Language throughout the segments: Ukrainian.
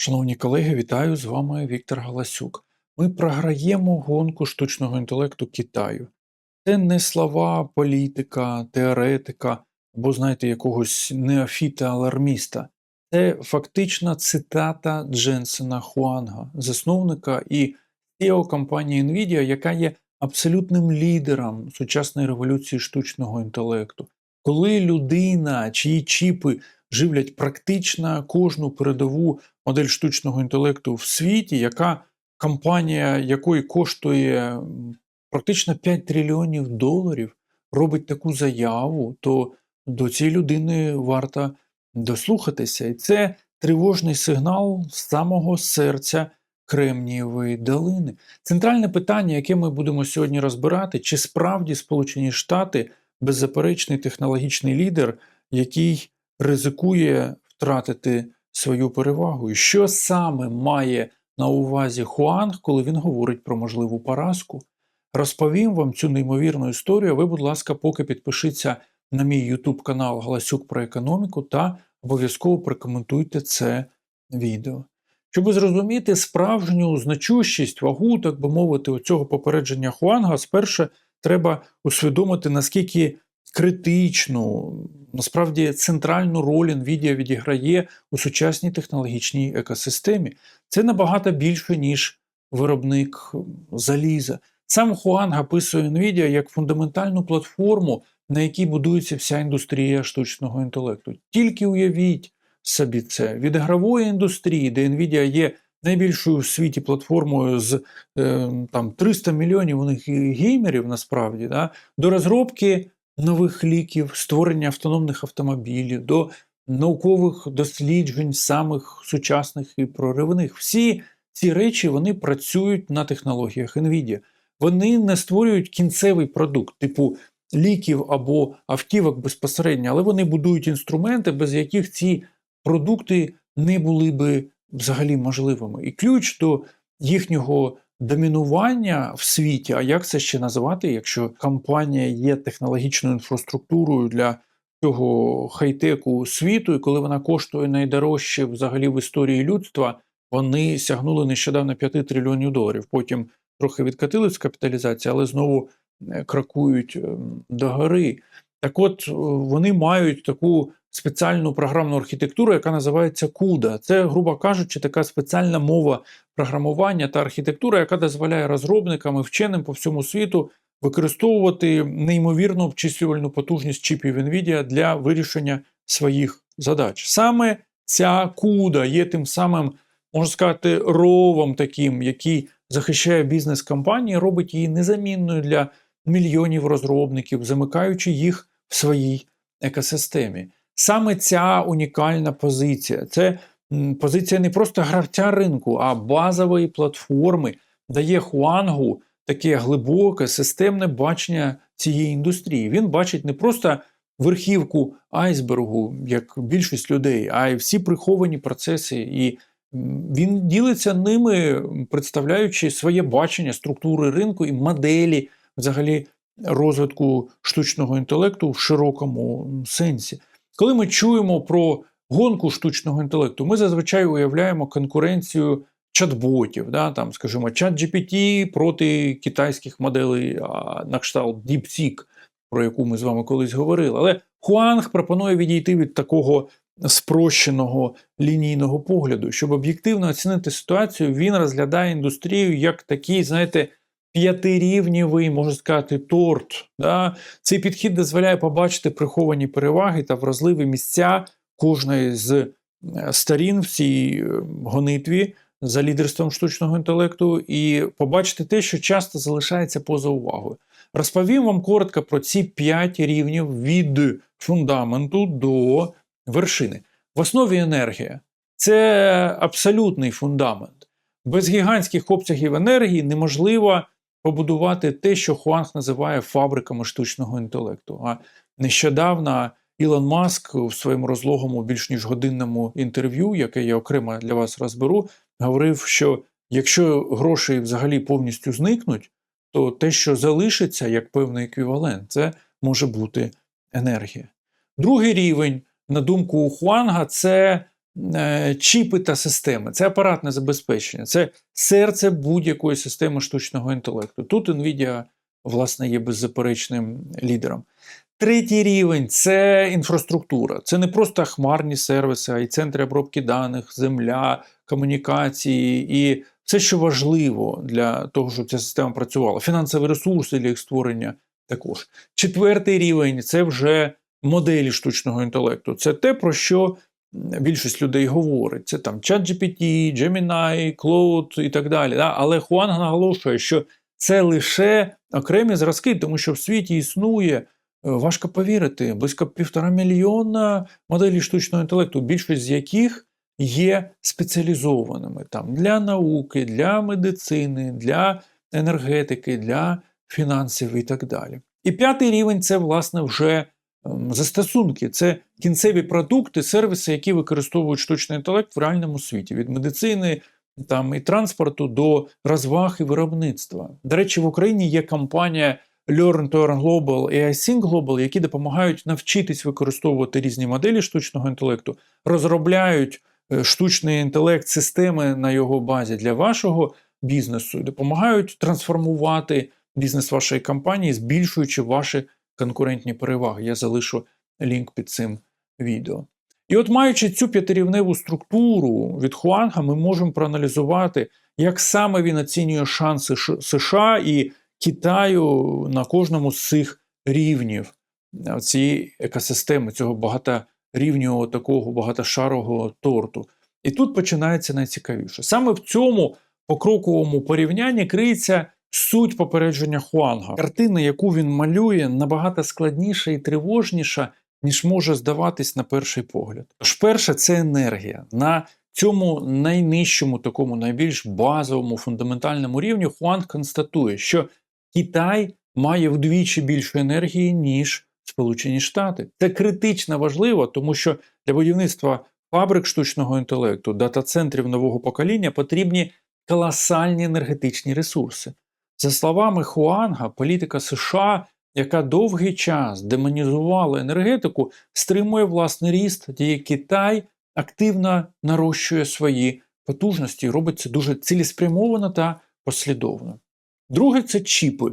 Шановні колеги, вітаю з вами Віктор Галасюк. Ми програємо гонку штучного інтелекту Китаю. Це не слова політика, теоретика або, знаєте, якогось неофіта-аларміста. Це фактична цитата Дженсена Хуанга, засновника і CEO компанії Nvidia, яка є абсолютним лідером сучасної революції штучного інтелекту. Коли людина, чиї чіпи живлять практично кожну передову модель штучного інтелекту в світі, яка компанія якої коштує практично 5 трильйонів доларів, робить таку заяву, то до цієї людини варто дослухатися. І це тривожний сигнал з самого серця Кремнієвої долини. Центральне питання, яке ми будемо сьогодні розбирати, чи справді Сполучені Штати беззаперечний технологічний лідер, який ризикує втратити свою перевагу. І що саме має на увазі Хуанг, коли він говорить про можливу поразку? Розповім вам цю неймовірну історію. Ви, будь ласка, поки підпишіться на мій YouTube канал Галасюк про економіку та обов'язково прокоментуйте це відео. Щоб зрозуміти справжню значущість, вагу, так би мовити, цього попередження Хуанга, спершу треба усвідомити, наскільки критичну, насправді центральну роль NVIDIA відіграє у сучасній технологічній екосистемі. Це набагато більше, ніж виробник заліза. Сам Хуанг описує NVIDIA як фундаментальну платформу, на якій будується вся індустрія штучного інтелекту. Тільки уявіть собі це від ігрової індустрії, де NVIDIA є найбільшою в світі платформою з е, там 300 мільйонів у них геймерів насправді, да, до розробки нових ліків, створення автономних автомобілів, до наукових досліджень самих сучасних і проривних. Всі ці речі вони працюють на технологіях NVIDIA. Вони не створюють кінцевий продукт, типу ліків або автівок безпосередньо, але вони будують інструменти, без яких ці продукти не були би взагалі можливими. І ключ до їхнього домінування в світі, а як це ще називати, якщо компанія є технологічною інфраструктурою для цього хай-теку світу, і коли вона коштує найдорожче взагалі в історії людства, вони сягнули нещодавно 5 трильйонів доларів. Потім трохи відкатили з капіталізації, але знову е, кракують ем, догори. Так от е, вони мають таку спеціальну програмну архітектуру, яка називається CUDA. Це, грубо кажучи, така спеціальна мова програмування та архітектура, яка дозволяє розробникам і вченим по всьому світу використовувати неймовірну обчислювальну потужність чіпів NVIDIA для вирішення своїх задач. Саме ця CUDA є тим самим, можна сказати, ровом таким, який захищає бізнес компанії, робить її незамінною для мільйонів розробників, замикаючи їх в своїй екосистемі. Саме ця унікальна позиція це позиція не просто гравця ринку, а базової платформи дає Хуангу таке глибоке системне бачення цієї індустрії. Він бачить не просто верхівку айсбергу, як більшість людей, а й всі приховані процеси. І він ділиться ними, представляючи своє бачення структури ринку і моделі взагалі розвитку штучного інтелекту в широкому сенсі. Коли ми чуємо про гонку штучного інтелекту, ми зазвичай уявляємо конкуренцію чат-ботів, да, там, скажімо, чат GPT проти китайських моделей на кшталт DeepSeek, про яку ми з вами колись говорили. Але Хуанг пропонує відійти від такого спрощеного лінійного погляду. Щоб об'єктивно оцінити ситуацію, він розглядає індустрію як такий, знаєте, п'ятирівнєвий, можна сказати, торт. Да? Цей підхід дозволяє побачити приховані переваги та вразливі місця кожної з е, сторін в цій е, гонитві за лідерством штучного інтелекту, і побачити те, що часто залишається поза увагою. Розповім вам коротко про ці п'ять рівнів від фундаменту до вершини. В основі енергія це абсолютний фундамент. Без гігантських обсягів енергії неможливо побудувати те, що Хуанг називає фабриками штучного інтелекту. А нещодавно Ілон Маск у своєму розлогому більш ніж годинному інтерв'ю, яке я окремо для вас розберу, говорив, що якщо гроші взагалі повністю зникнуть, то те, що залишиться як певний еквівалент, це може бути енергія. Другий рівень, на думку Хуанга, це чіпи та системи, це апаратне забезпечення, це серце будь-якої системи штучного інтелекту. Тут NVIDIA, власне, є беззаперечним лідером. Третій рівень це інфраструктура. Це не просто хмарні сервіси, а й центри обробки даних, земля, комунікації і все, що важливо для того, щоб ця система працювала. Фінансові ресурси для їх створення також. Четвертий рівень це вже моделі штучного інтелекту. Це те, про що більшість людей говорить. Це там ChatGPT, Gemini, Cloud і так далі. Да? Але Хуанг наголошує, що це лише окремі зразки, тому що в світі існує. е, Важко повірити, близько півтора мільйона моделей штучного інтелекту, більшість з яких є спеціалізованими там для науки, для медицини, для енергетики, для фінансів і так далі. І п'ятий рівень це, власне, вже застосунки, це кінцеві продукти, сервіси, які використовують штучний інтелект в реальному світі, від медицини там, і транспорту до розваг і виробництва. До речі, в Україні є компанія Learn to Earn Global і iSync Global, які допомагають навчитись використовувати різні моделі штучного інтелекту, розробляють е, штучний інтелект, системи на його базі для вашого бізнесу, допомагають трансформувати бізнес вашої компанії, збільшуючи ваші конкурентні переваги. Я залишу лінк під цим відео. І от, маючи цю п'ятирівневу структуру від Хуанга, ми можемо проаналізувати, як саме він оцінює шанси США і Китаю на кожному з цих рівнів цієї екосистеми, цього багаторівнього такого багатошарового торту. І тут починається найцікавіше. Саме в цьому покроковому порівнянні криється суть попередження Хуанга. Картина, яку він малює, набагато складніша і тривожніша, ніж може здаватись на перший погляд. Тож, перше, це енергія. На цьому найнижчому, такому найбільш базовому фундаментальному рівні Хуанг констатує, що Китай має вдвічі більше енергії, ніж Сполучені Штати. Це критично важливо, тому що для будівництва фабрик штучного інтелекту, дата-центрів нового покоління потрібні колосальні енергетичні ресурси. За словами Хуанга, політика США, яка довгий час демонізувала енергетику, стримує власний ріст, тоді Китай активно нарощує свої потужності і робить це дуже цілеспрямовано та послідовно. Друге це чіпи.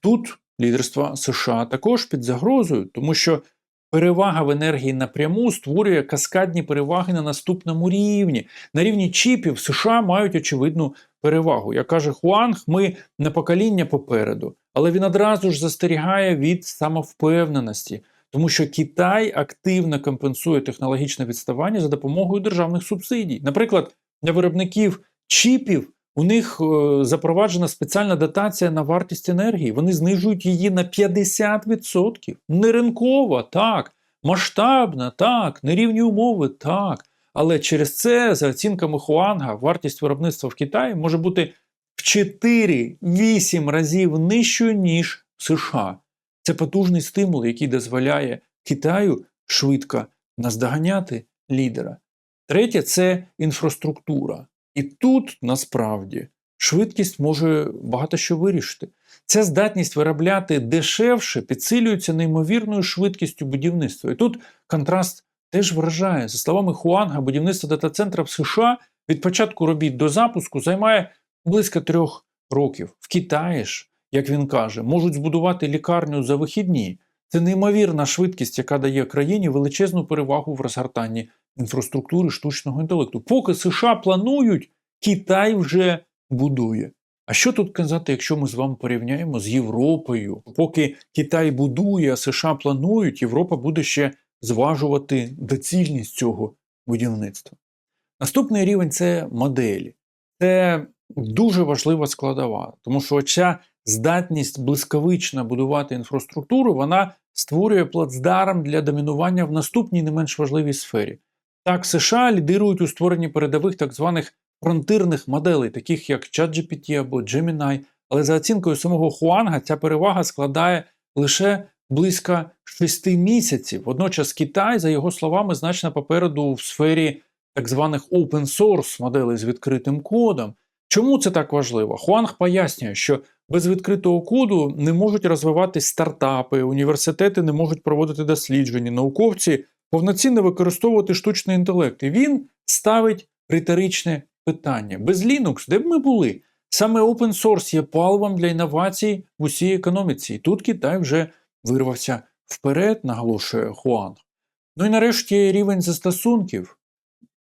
Тут лідерство США також під загрозою, тому що перевага в енергії напряму створює каскадні переваги на наступному рівні. На рівні чіпів США мають очевидну перевагу. Як каже Хуанг, ми на покоління попереду, але він одразу ж застерігає від самовпевненості, тому що Китай активно компенсує технологічне відставання за допомогою державних субсидій. Наприклад, для виробників чіпів у них е, запроваджена спеціальна дотація на вартість енергії. Вони знижують її на 50%. Не ринкова, так, масштабна, так, нерівні умови, так. Але через це, за оцінками Хуанга, вартість виробництва в Китаї може бути в 4-8 разів нижчою, ніж США. Це потужний стимул, який дозволяє Китаю швидко наздоганяти лідера. Третє це інфраструктура. І тут насправді швидкість може багато що вирішити. Ця здатність виробляти дешевше підсилюється неймовірною швидкістю будівництва. І тут контраст теж вражає. За словами Хуанга, будівництво дата-центра в США від початку робіт до запуску займає близько трьох років. В Китаї ж, як він каже, можуть збудувати лікарню за вихідні. Це неймовірна швидкість, яка дає країні величезну перевагу в розгортанні інфраструктури штучного інтелекту. Поки США планують, Китай вже будує. А що тут казати, якщо ми з вами порівняємо з Європою? Поки Китай будує, а США планують, Європа буде ще зважувати доцільність цього будівництва. Наступний рівень це моделі. Це дуже важлива складова, тому що ця здатність блискавично будувати інфраструктуру, вона створює плацдарм для домінування в наступній не менш важливій сфері. Так, США лідирують у створенні передових так званих фронтирних моделей, таких як ChatGPT або Gemini, але за оцінкою самого Хуанга ця перевага складає лише близько 6 місяців. Водночас Китай, за його словами, значно попереду в сфері так званих open source моделей з відкритим кодом. Чому це так важливо? Хуанг пояснює, що без відкритого коду не можуть розвиватись стартапи, університети не можуть проводити дослідження, науковці повноцінно використовувати штучний інтелект. І він ставить риторичне питання: без Linux, де б ми були? Саме open source є паливом для інновацій в усій економіці. І тут Китай вже вирвався вперед, наголошує Хуанг. Ну і нарешті рівень застосунків.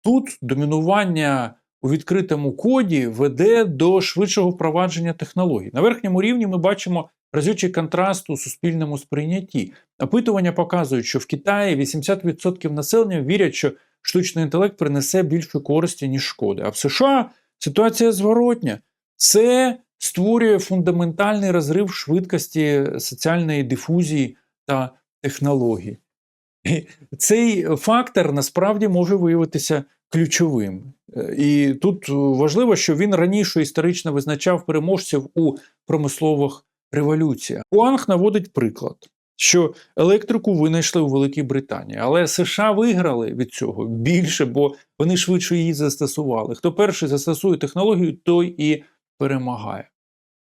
Тут домінування у відкритому коді веде до швидшого впровадження технологій. На верхньому рівні ми бачимо разючий контраст у суспільному сприйнятті. Опитування показують, що в Китаї 80% населення вірять, що штучний інтелект принесе більше користі, ніж шкоди. А в США ситуація зворотня. Це створює фундаментальний розрив швидкості соціальної дифузії та технологій. Цей фактор насправді може виявитися ключовим. І тут важливо, що він раніше історично визначав переможців у промислових революціях. Хуанг наводить приклад, що електрику винайшли у Великій Британії, але США виграли від цього більше, бо вони швидше її застосували. Хто перший застосує технологію, той і перемагає.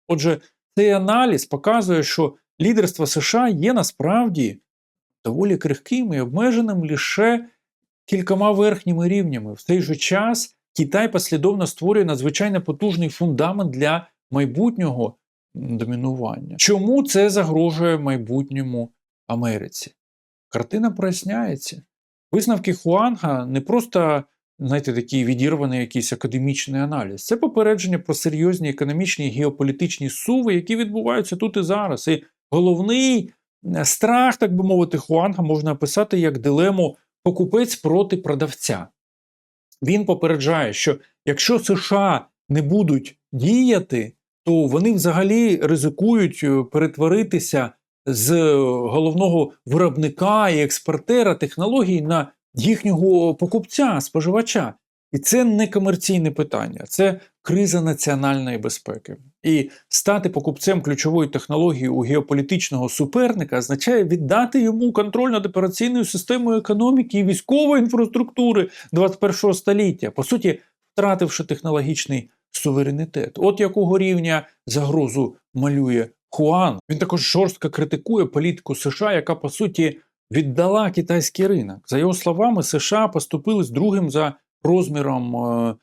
Отже, цей аналіз показує, що лідерство США є насправді доволі крихким і обмеженим лише кількома верхніми рівнями. В той же час Китай послідовно створює надзвичайно потужний фундамент для майбутнього домінування. Чому це загрожує майбутньому Америці? Картина проясняється. Висновки Хуанга не просто знаєте, такий відірваний якийсь академічний аналіз. Це попередження про серйозні економічні і геополітичні суви, які відбуваються тут і зараз. І головний е, страх, так би мовити, Хуанга можна описати як дилему покупець проти продавця. Він попереджає, що якщо США не будуть діяти, то вони взагалі ризикують е, перетворитися з головного виробника і експортера технологій на їхнього покупця, споживача. І це не комерційне питання, це криза національної безпеки. І стати покупцем ключової технології у геополітичного суперника означає віддати йому контроль над операційною системою економіки і військової інфраструктури 21 століття, по суті, втративши технологічний суверенітет. От якого рівня загрозу малює Хуан. Він також жорстко критикує політику США, яка по суті віддала китайський ринок. За його словами, США поступились другим за розміром е,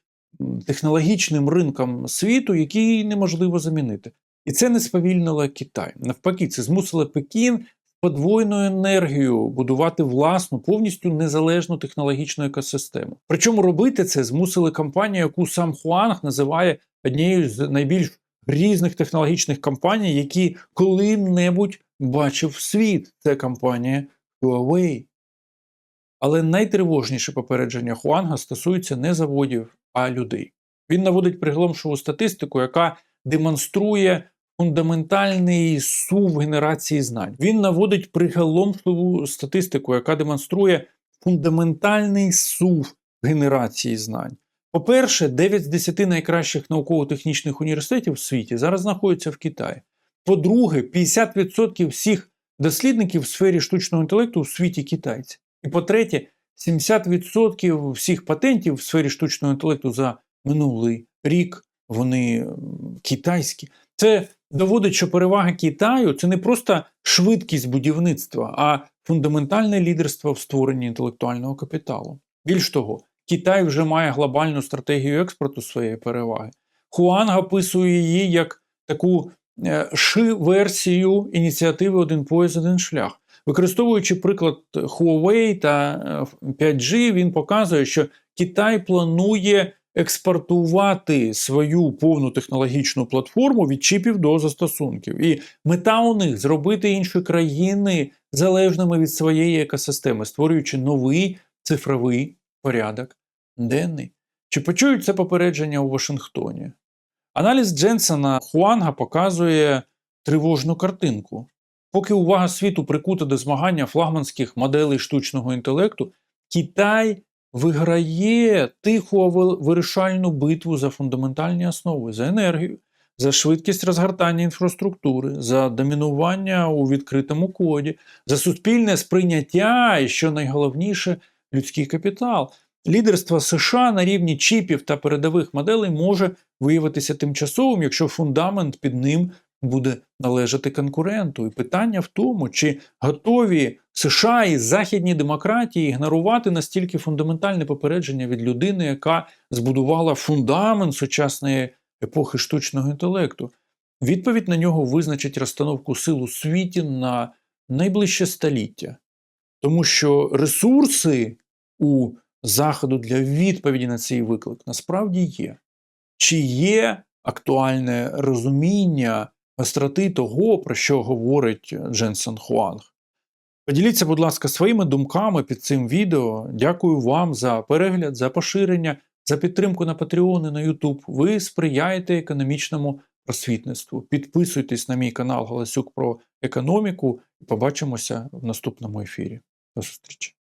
технологічним ринком світу, який неможливо замінити. І це не сповільнило Китай. Навпаки, це змусило Пекін подвойною енергією будувати власну, повністю незалежну технологічну екосистему. Причому робити це змусили компанію, яку сам Хуанг називає однією з найбільш різних технологічних компаній, які коли-небудь бачив світ. Це компанія Huawei. Але найтривожніше попередження Хуанга стосується не заводів, а людей. Він наводить приголомшову статистику, яка демонструє фундаментальний сув генерації знань. Він наводить приголомшливу статистику, яка демонструє фундаментальний сув генерації знань. По-перше, 9 з 10 найкращих науково-технічних університетів в світі зараз знаходяться в Китаї. По-друге, 50% всіх дослідників в сфері штучного інтелекту у світі китайці. І по-третє, 70% всіх патентів в сфері штучного інтелекту за минулий рік вони китайські. Це доводить, що перевага Китаю це не просто швидкість будівництва, а фундаментальне лідерство в створенні інтелектуального капіталу. Більш того, Китай вже має глобальну стратегію експорту своєї переваги. Хуанг описує її як таку ши-версію ініціативи Один пояс, один шлях. Використовуючи приклад Huawei та 5G, він показує, що Китай планує експортувати свою повну технологічну платформу від чіпів до застосунків. І мета у них зробити інші країни залежними від своєї екосистеми, створюючи новий цифровий порядок денний. Чи почують це попередження у Вашингтоні? Аналіз Дженсона Хуанга показує тривожну картинку. Поки увага світу прикута до змагання флагманських моделей штучного інтелекту, Китай виграє тиху вирішальну битву за фундаментальні основи, за енергію, за швидкість розгортання інфраструктури, за домінування у відкритому коді, за суспільне сприйняття і, що найголовніше, людський капітал. Лідерство США на рівні чіпів та передових моделей може виявитися тимчасовим, якщо фундамент під ним буде належати конкуренту. І питання в тому, чи готові США і західні демократії ігнорувати настільки фундаментальне попередження від людини, яка збудувала фундамент сучасної епохи штучного інтелекту. Відповідь на нього визначить розстановку сил у світі на найближче століття. Тому що ресурси у Заходу для відповіді на цей виклик насправді є. Чи є актуальне розуміння гостроти того, про що говорить Дженсен Хуанг? Поділіться, будь ласка, своїми думками під цим відео. Дякую вам за перегляд, за поширення, за підтримку на Patreon і на YouTube. Ви сприяєте економічному просвітництву. Підписуйтесь на мій канал Галасюк про економіку і побачимося в наступному ефірі. До зустрічі!